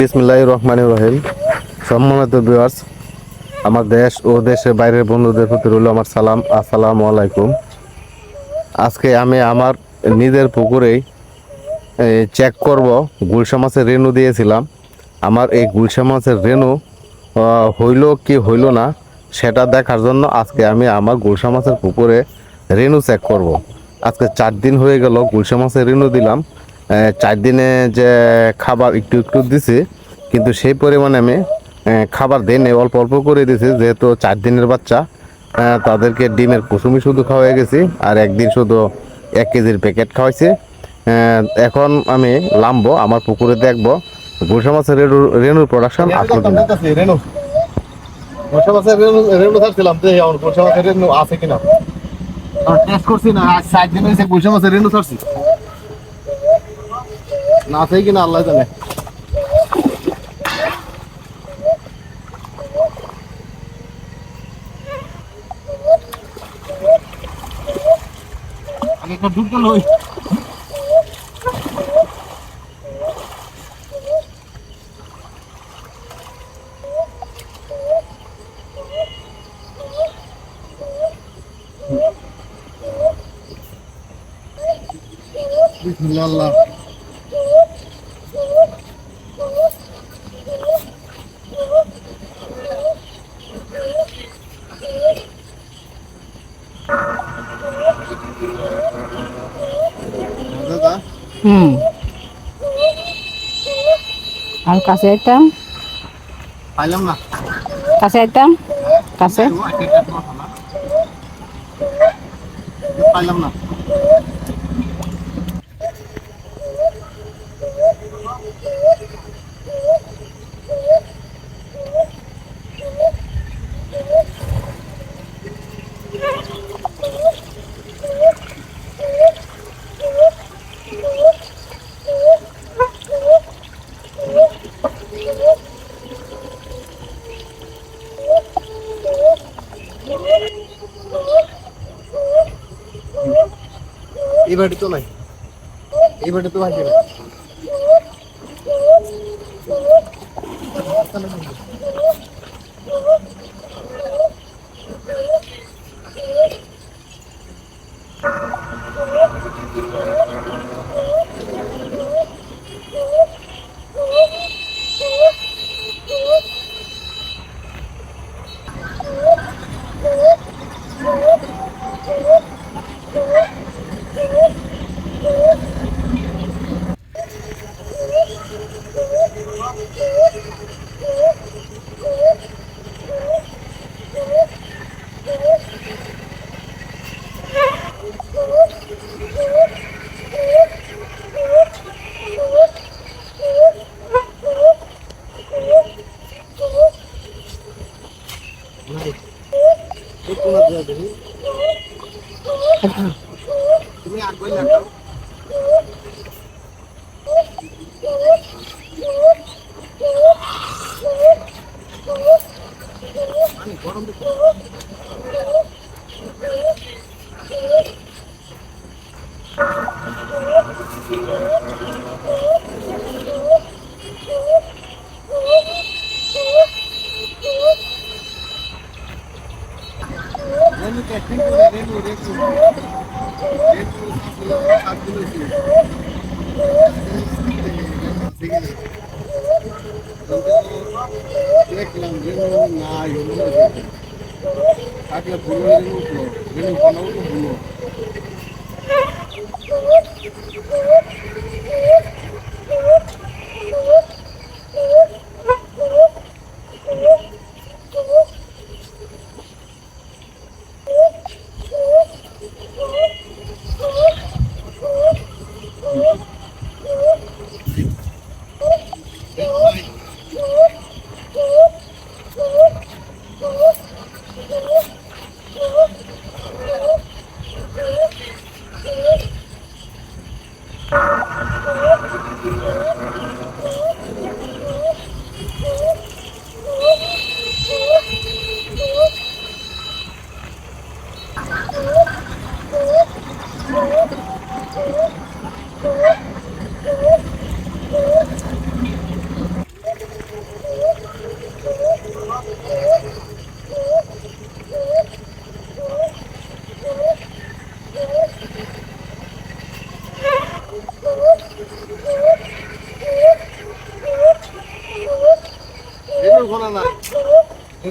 বিসমিল্লাহ রহমান রহিম। সম্মানিত ভিউয়ার্স আমার দেশ ও দেশের বাইরের বন্ধুদের প্রতি রইল আমার সালাম। আসসালামু আলাইকুম। আজকে আমি আমার নিজের পুকুরেই চেক করব। গুলশা মাছের রেনু দিয়েছিলাম। আমার এই গুলশা মাছের আহ, হইল কি হইল না সেটা দেখার জন্য আজকে আমি আমার গুলশা মাছের পুকুরে রেনু চেক করব। আজকে চার দিন হয়ে গেল গুলশা মাছের রেনু দিলাম। চার দিনে যে খাবার একটু একটু দিছি কিন্তু সেই পরিমাণে আমি খাবার দিই অল্প অল্প করে দিছি যেহেতু চার দিনের বাচ্চা তাদেরকে ডিমের কুসুমি শুধু খাওয়াই গেছি আর একদিন শুধু এক কেজির প্যাকেট খাওয়াইছি। এখন আমি লামবো আমার পুকুরে দেখব গুলশা মাছের রেনু রেনুর প্রোডাকশন আসলো কিনা। রেনু। গোসা মাছের ছাড়ছিলাম যে মাছের রেনু আছে কিনা? টেস্ট করছি না আজ দিন হয়েছে মাছের ছাড়ছি না আছে কিনা আল্লাহ জানে। একটা বিসমিল্লাহ আল্লাহ দাদা হুম। আর কাছে একদম পাইলাম না। কাছে একদম কাছে? পাইলাম না। এই বাড়ি তো নাই এই তুমি আগে লাগাও রেনু টেস্টিং করে রেনু রেনু রেনু সাত দিন হয়েছে দেখলাম রেনু নাই থাকলে ভুলো রেনু উঠল ভুলো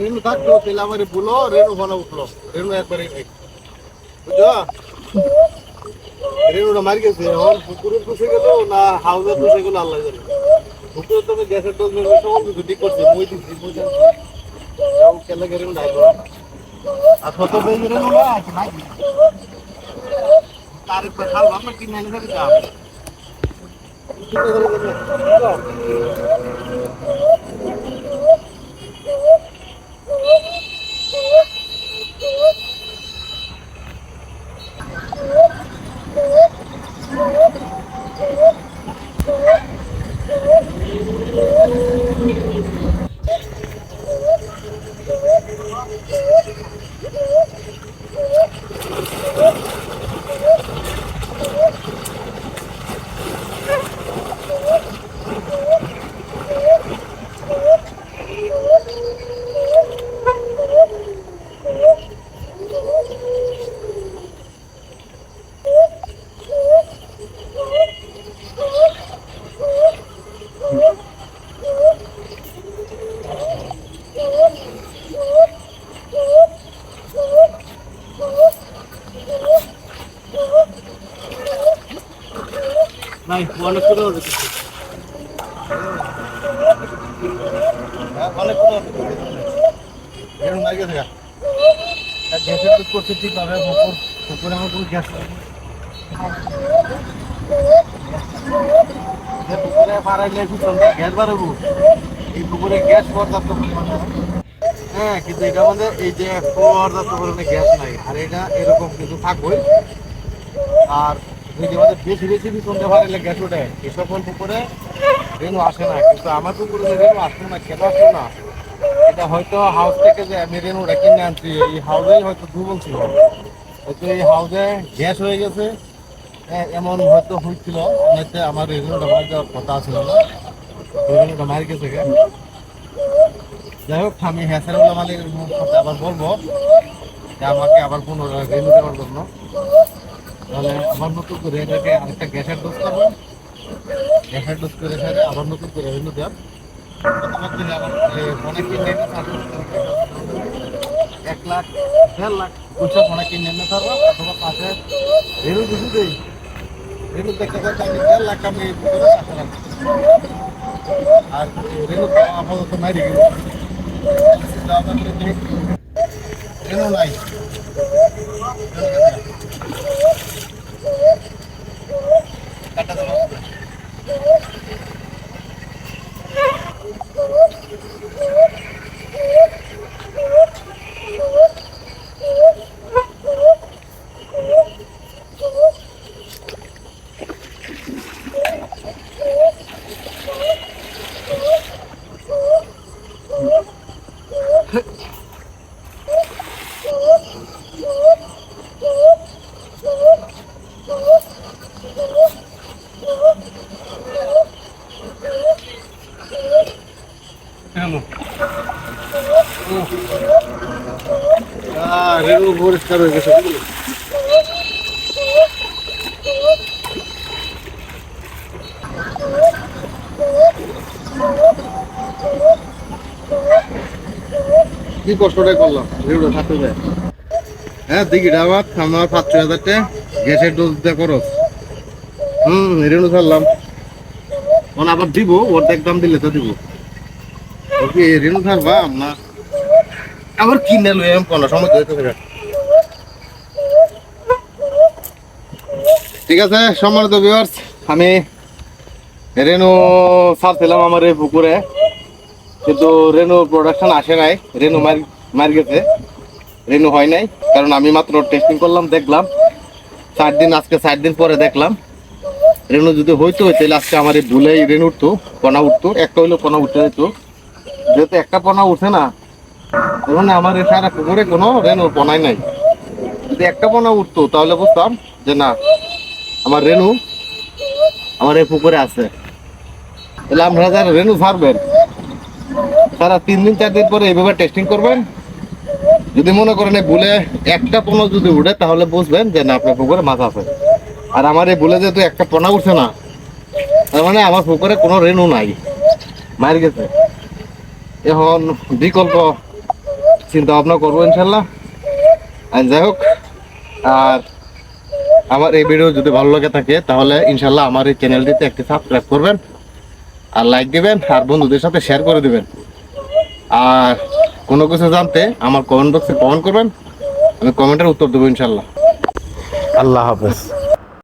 রেনু থাকতো তাহলে আমার বলো, রেনু ফোনে উঠল। রেনু একবারে। বুঝছ? রেনুটা মারি গেছে। এখন পুকুরে পুষে গেল না হাউসে পুষে গেল, আল্লাহ জানে। পুকুরে তো গ্যাসের ডোজ মেরে সব কিছু ঠিক করছি, মই দিচ্ছি মই জানছি যাও, কেলে আর কত বেজে রেনু না তার একবার খাও আমরা কিনে এনে খাবি গ্যাসের দুধ করছে ঠিক ভাবে পুকুর পুকুরে আমার কোনো গ্যাস নেই। পুকুরে মারাইলে সন্ধ্যা গ্যাস বাড়াবো। এই পুকুরে গ্যাস পর্যাপ্ত পরিমাণে হ্যাঁ কিন্তু এটা আমাদের এই যে পর্যাপ্ত পরিমাণে গ্যাস নাই। আর এটা এরকম কিন্তু থাকবেই। আর গ্যাস ওঠে পুকুরে না কিন্তু আমার পুকুরে না না এটা হয়তো থেকে যে আমি কিনে আনছি এই হয়তো হয়তো এই গ্যাস হয়ে গেছে এমন হয়তো হয়েছিল আমার রেনুটা মারি যাওয়ার কথা ছিল না মারি গেছে। যাই হোক আমি হ্যাসারুল্লাহ মালিকের আবার বলব আমাকে আবার পুনরায় রেনু দেওয়ার জন্য তাহলে আবার নতুন করে এটাকে আরেকটা গ্যাসের ডোজ করব। গ্যাসের ডোজ করে সেরে আবার নতুন করে রেনু এ, অনেক কিনে এক লাখ দেড় লাখ ফোনে কিনে এনে থাকব অথবা পাশে রেনু কিছু দেই। রেনু দেখতে দেখতে আমি দেড় লাখ আমি। আর রেনু আপাতত মারি গেল। রেনু নাই। কাটা দেবো রেনু পরিষ্কার হয়ে গেছে। কি কষ্টটাই করলাম? থাকতে যায় হ্যাঁ দিঘিটা আমার আমার পাঁচ ছয় হাজার টাকা গ্যাসের ডোজ দিয়ে খরচ। হুম রেনু ছাড়লাম। ওন আবার দিব অর্ধেক দাম দিলে তো দিব। ওকে ছাড়বা? না। আবার কিনে লই এম কোন সময় ঠিক আছে, সম্মানিত ভিউয়ার্স আমি রেনু ছাড়ছিলাম আমার এই পুকুরে, কিন্তু রেনু প্রোডাকশন আসে নাই। রেনু মার মার গেছে। রেনু হয় নাই, কারণ আমি মাত্র টেস্টিং করলাম, দেখলাম। চার দিন, আজকে চার দিন পরে দেখলাম। রেনু যদি হইতো, তাহলে আজকে আমার এই ভুলেই রেনু উঠতো পোনা উঠতো, একটা হইলেও পোনা উঠতে যেত। যেহেতু একটা পোনা উঠে না, তার মানে আমার এই সারা পুকুরে কোনো রেনু পোনাই নাই। যদি একটা পোনা উঠতো, তাহলে বুঝতাম যে না আমার রেনু আমার এই পুকুরে আছে। তাহলে আপনারা যারা রেনু ছাড়বেন, তারা তিন দিন, চার দিন পরে এইভাবে টেস্টিং করবেন। যদি মনে করেন এই ভুলে একটা পোনা যদি উঠে, তাহলে বুঝবেন যে না, আপনার পুকুরে মাছ আছে। আর আমার এই ভুলে যেহেতু একটা পোনা উঠছে না, তার মানে আমার পুকুরে কোনো রেনু নাই। মার গেছে। এখন বিকল্প চিন্তা ভাবনা করব ইনশাল্লাহ। আর যাই হোক, আর আমার এই ভিডিও যদি ভালো লাগে থাকে, তাহলে ইনশাল্লাহ আমার এই চ্যানেলটিতে একটি সাবস্ক্রাইব করবেন, আর লাইক দিবেন, আর বন্ধুদের সাথে শেয়ার করে দিবেন। আর কোনো কিছু জানতে আমার কমেন্ট বক্সে কমেন্ট করবেন, আমি কমেন্টের উত্তর দেবো ইনশাল্লাহ। আল্লাহ হাফেজ।